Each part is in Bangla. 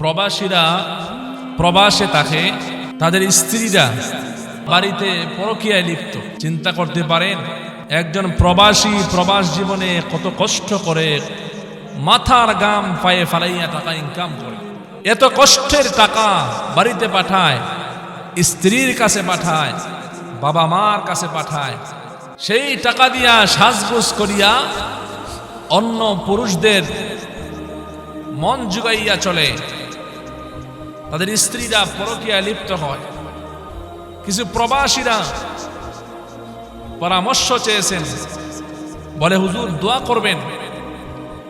প্রবাসীরা প্রবাসে থাকে, তাদের স্ত্রীরা বাড়িতে পরকীয়ায় লিপ্ত। চিন্তা করতে পারেন, একজন প্রবাসী প্রবাস জীবনে কত কষ্ট করে মাথার গাম পায়ে ফালাইয়া টাকা ইনকাম করে। এত কষ্টের টাকা বাড়িতে পাঠায়, স্ত্রীর কাছে পাঠায়, বাবা মার কাছে পাঠায়। সেই টাকা দিয়া সাজগোজ করিয়া অন্য পুরুষদের মন জুগাইয়া চলে। তাদের স্ত্রীরা পরকীয়া লিপ্ত হয়। কিছু প্রবাসীরা পরামর্শ চেয়েছেন, বলে, হুজুর, দোয়া করবেন।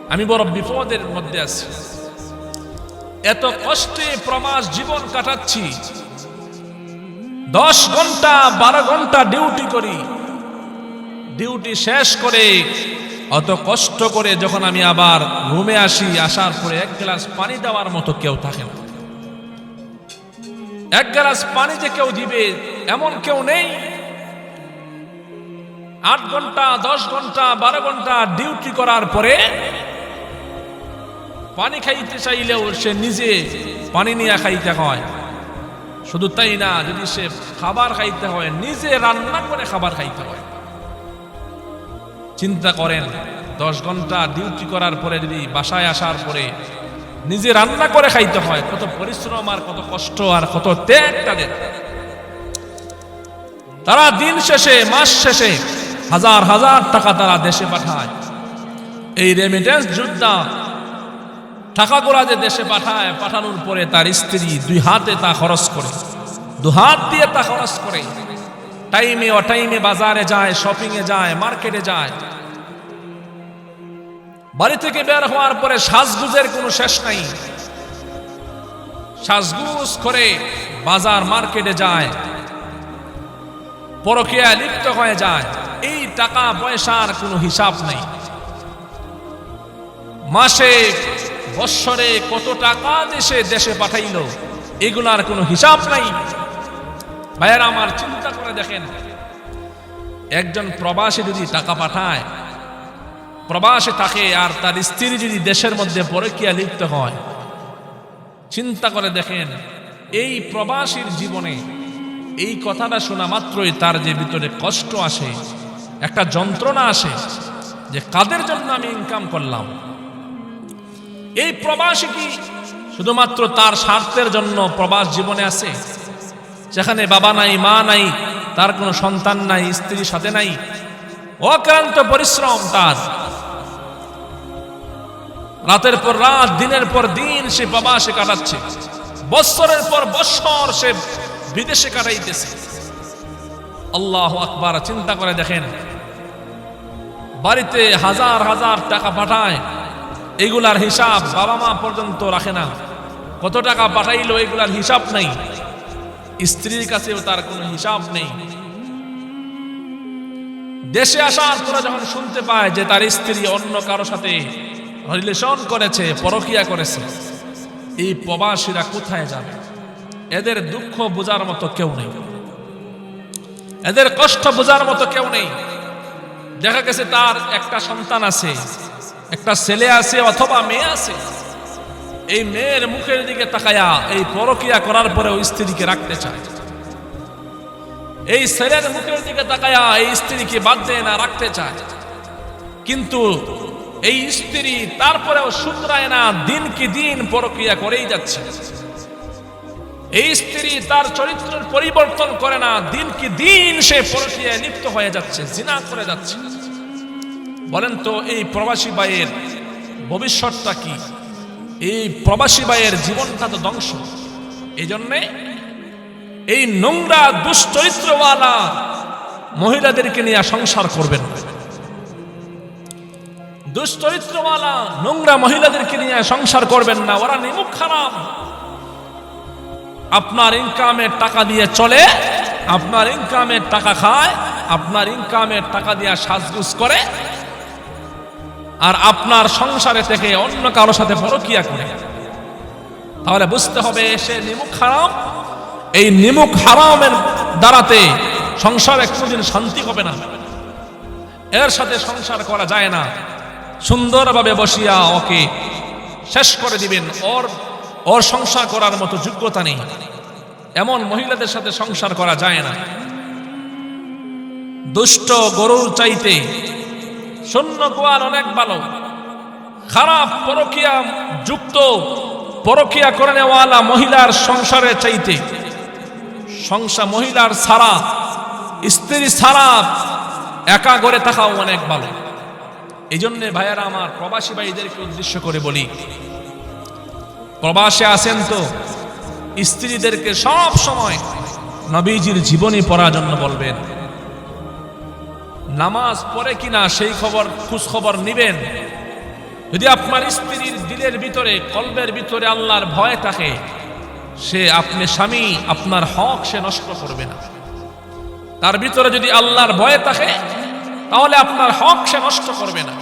আমি বড় বিপদের মধ্যে আছি। এত কষ্টে প্রবাস জীবন কাটাচ্ছি। দশ ঘণ্টা, বারো ঘণ্টা ডিউটি করি। ডিউটি শেষ করে অত কষ্ট করে যখন আমি আবার রুমে আসি, আসার পরে এক গ্লাস পানি দেওয়ার মতো কেউ থাকে না। এক গ্লাস পানি যে কেউ দিবে, এমন কেউ নেই। আট ঘণ্টা, দশ ঘণ্টা, বারো ঘণ্টা ডিউটি করার পরে পানি খাইতে চাইলেও সে নিজে পানি নিয়ে খাইতে হয়। শুধু তাই না, যদি সে খাবার খাইতে হয়, নিজে রান্না করে খাবার খাইতে হয়। চিন্তা করেন, দশ ঘণ্টা ডিউটি করার পরে যদি বাসায় আসার পরে নিজে রান্না করে খাইতে হয়। কত পরিশ্রম আর কত কষ্ট আর কত ত্যাগ তাদের। তারা দিন শেষে, মাস শেষে হাজার হাজার টাকা তারা দেশে পাঠায়। এই রেমিটেন্স যোদ্ধা টাকাগুলা যে দেশে পাঠায়, পাঠানোর পরে তার স্ত্রী দুই হাতে তা খরচ করে। দু হাত দিয়ে তা খরচ করে। টাইমে অটাইমে বাজারে যায় শপিংয়ে যায় মার্কেটে যায়। বাড়ি থেকে বের হওয়ার পরে সাজগুজের কোনো শেষ নাই। সাজগুজ করে বাজার মার্কেটে যায়। পরকিয়া লিপ্ত হয়ে যায়। এই টাকা পয়সার কোনো হিসাব নেই। মাসে, বৎসরে কত টাকা দেশে দেশে পাঠাইল, এগুলার কোনো হিসাব নাই। ভাইয়ের, আমার চিন্তা করে দেখেন, একজন প্রবাসী যদি টাকা পাঠায় প্রবাসে থাকে আর তার স্ত্রী যদি দেশের মধ্যে পরকিয়া লিপ্ত হয়, চিন্তা করে দেখেন, এই প্রবাসীর জীবনে এই কথাটা শোনা মাত্রই তার যে ভিতরে কষ্ট আসে, একটা যন্ত্রণা আসে যে কাদের জন্য আমি ইনকাম করলাম? এই প্রবাসী কি শুধুমাত্র তার স্বার্থের জন্য প্রবাস জীবনে আছে? যেখানে বাবা নাই, মা নাই, তার কোনো সন্তান নাই স্ত্রীর সাথে নাই? অক্রান্ত পরিশ্রম তার। রাতের পর রাত, দিনের পর দিন সে বাবা সে কাটাচ্ছে। বৎসরের পর বৎসর সে বিদেশে কাটাইতেছে। আল্লাহ আকবার, চিন্তা করে দেখেন। বাড়িতে হাজার হাজার টাকা পাঠায়, এগুলার হিসাব বাবা মা পর্যন্ত রাখে না। কত টাকা পাঠাইলো এগুলার হিসাব নেই। স্ত্রীর কাছেও তার কোনো হিসাব নেই। দেশে আসার পরে যখন শুনতে পায় যে তার স্ত্রী অন্য কারও সাথে রিলেশন করেছে, পরকিয়া করেছে। এই প্রবাসীরা কোথায় যাবে? এদের দুঃখ বোঝার মতো কেউ নেই। এদের কষ্ট বোঝার মতো কেউ নেই। দেখা গেছে তার একটা সন্তান আছে, একটা ছেলে আছে অথবা মেয়ে আছে। এই মেয়ের মুখের দিকে তাকায়া এই পরকিয়া করার পরে ওই স্ত্রীকে রাখতে চায়। এই ছেলের মুখের দিকে তাকায়া এই স্ত্রীকে বাদ দেয় না রাখতে চায়। কিন্তু এই স্ত্রী তারপরেও শুধরায় না, দিন কি দিন পরকিয়া করেই যাচ্ছে। এই স্ত্রী তার চরিত্রের পরিবর্তন করে না, দিন কি দিন সে পরকিয়ায় লিপ্ত হয়ে যাচ্ছে, জিনা করে যাচ্ছে। বলেন তো, এই প্রবাসী বাইয়ের ভবিষ্যৎটা কি? এই প্রবাসী বাইয়ের জীবনটা তো ধ্বংস। এই জন্যে এই নোংরা, দুশ্চরিত্রওয়ালা মহিলাদেরকে নিয়ে সংসার করবেন। না। দুশ্চরিত্রওয়ালা নোংরা মহিলাদেরকে নিয়ে সংসার করবেন না। ওরা নিমুখ খারাপ। আপনার ইনকামের টাকা দিয়ে চলে, আপনার ইনকামের টাকা খায়, আপনার ইনকামের টাকা দিয়ে সাজগুজ করে, আর আপনার সংসারে থেকে অন্য কারোর সাথে পরকিয়া করে। তাহলে বুঝতে হবে সে নিমুখ হারাম এই নিমুখ হারামের দ্বারাতে সংসারে কোনোদিন শান্তি হবে না। এর সাথে সংসার করা যায় না। সুন্দরভাবে বসিয়া ওকে শেষ করে দিবেন। ওর ওর সংসার করার মতো যোগ্যতা নেই। এমন মহিলাদের সাথে সংসার করা যায় না। দুষ্ট গরুর চাইতে শূন্য গোয়াল অনেক ভালো। খারাপ পরকিয়া, যুক্ত পরকিয়া করে নেওয়ালা মহিলার সংসারে চাইতে সংসার মহিলার সারা স্ত্রী সারা একা করে থাকাও অনেক ভালো। এই জন্যে ভাইয়ারা আমার প্রবাসী ভাইদেরকে উদ্দেশ্য করে বলি, প্রবাসে আসেন তো, স্ত্রীদেরকে সব সময় নবীজির জীবনী পড়ার জন্য বলবেন। নামাজ পড়ে কিনা সেই খবর, খোঁজ খবর নিবেন। যদি আপনার স্ত্রীর দিলের ভিতরে, কলবের ভিতরে আল্লাহর ভয় থাকে, সে আপনি স্বামী, আপনার হক সে নষ্ট করবে না। তার ভিতরে যদি আল্লাহর ভয় থাকে তাহলে আপনার হক সে নষ্ট করবে না।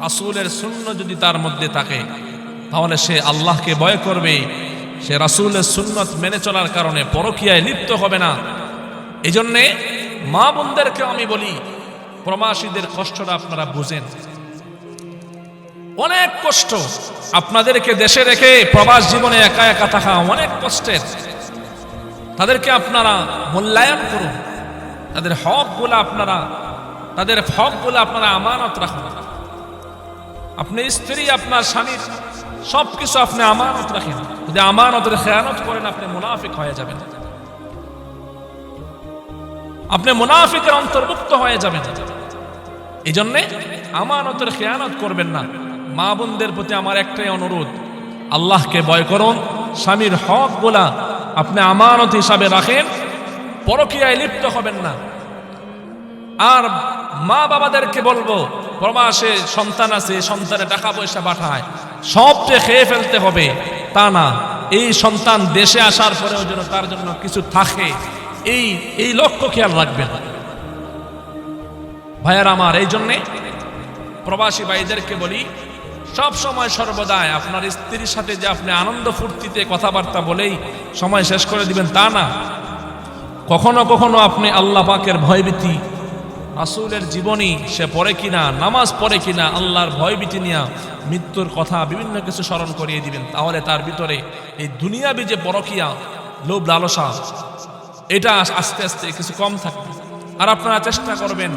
রাসুলের শূন্য যদি তার মধ্যে থাকে, তাহলে সে আল্লাহকে ভয় করবে। সে রাসূলের সুন্নত মেনে চলার কারণে পরকীয়ায় লিপ্ত হবে না। এই জন্যে মা বোনদেরকে আমি বলি, প্রবাসীদের কষ্টটা আপনারা বুঝেন। অনেক কষ্ট আপনাদেরকে দেশে রেখে প্রবাস জীবনে একা একা থাকা অনেক কষ্টের। তাদেরকে আপনারা মূল্যায়ন করুন। তাদের হকগুলো আপনারা তাদের হকগুলো আপনারা আমানত রাখুন। আপনি স্ত্রী, আপনার স্বামীর সব কিছু আপনি আমানত রাখেন। যদি আমানতের খেয়ানত করেন, আপনি মুনাফিক হয়ে যাবেন। আপনি মুনাফিকের অন্তর্ভুক্ত হয়ে যাবেন। এই জন্যে আমানতের খেয়ানত করবেন না। মা বোনদের প্রতি আমার একটাই অনুরোধ, আল্লাহকে ভয় করুন, স্বামীর হক গোলা আপনি আমানত হিসাবে রাখেন, পরকীয়ায় লিপ্ত হবেন না। আর মা বাবাদেরকে বলব, প্রবাসে সন্তান আছে, সন্তানে টাকা পয়সা পাঠায় সবটে খেয়ে ফেলতে হবে। তা না, এই সন্তান দেশে আসার পরেও যেন তার জন্য কিছু থাকে, এই এই লক্ষ্য খেয়াল রাখবেন। ভাইয়ার আমার, এই জন্যে প্রবাসী ভাইদেরকে বলি, সব সময় সর্বদাই আপনার স্ত্রীর সাথে যে আপনি আনন্দ ফুর্তিতে কথাবার্তা বলেই সময় শেষ করে দিবেন তা না। কখনো কখনো আপনি আল্লাহ পাকের ভয়ভীতি রাসূলের জীবনী সে পড়ে কিনা, নামাজ পড়ে কিনা, আল্লাহর ভয়ভীতি নিয়ে মৃত্যুর কথা বিভিন্ন কিছু স্মরণ করিয়ে দিবেন। তাহলে তার ভিতরে এই দুনিয়াবি যে পরকিয়া, লোভ লালসা, এটা আস্তে আস্তে কিছু কম থাকবে। আর আপনারা চেষ্টা করবেন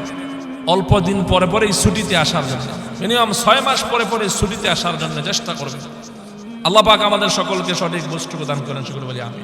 অল্প দিন পরে পরে এই ছুটিতে আসার জন্য, মিনিমাম ছয় মাস পরে পরে ছুটিতে আসার জন্য চেষ্টা করবেন। আল্লাহ পাক আমাদের সকলকে সঠিক বস্তু প্রদান করেন। সকল বলি আমি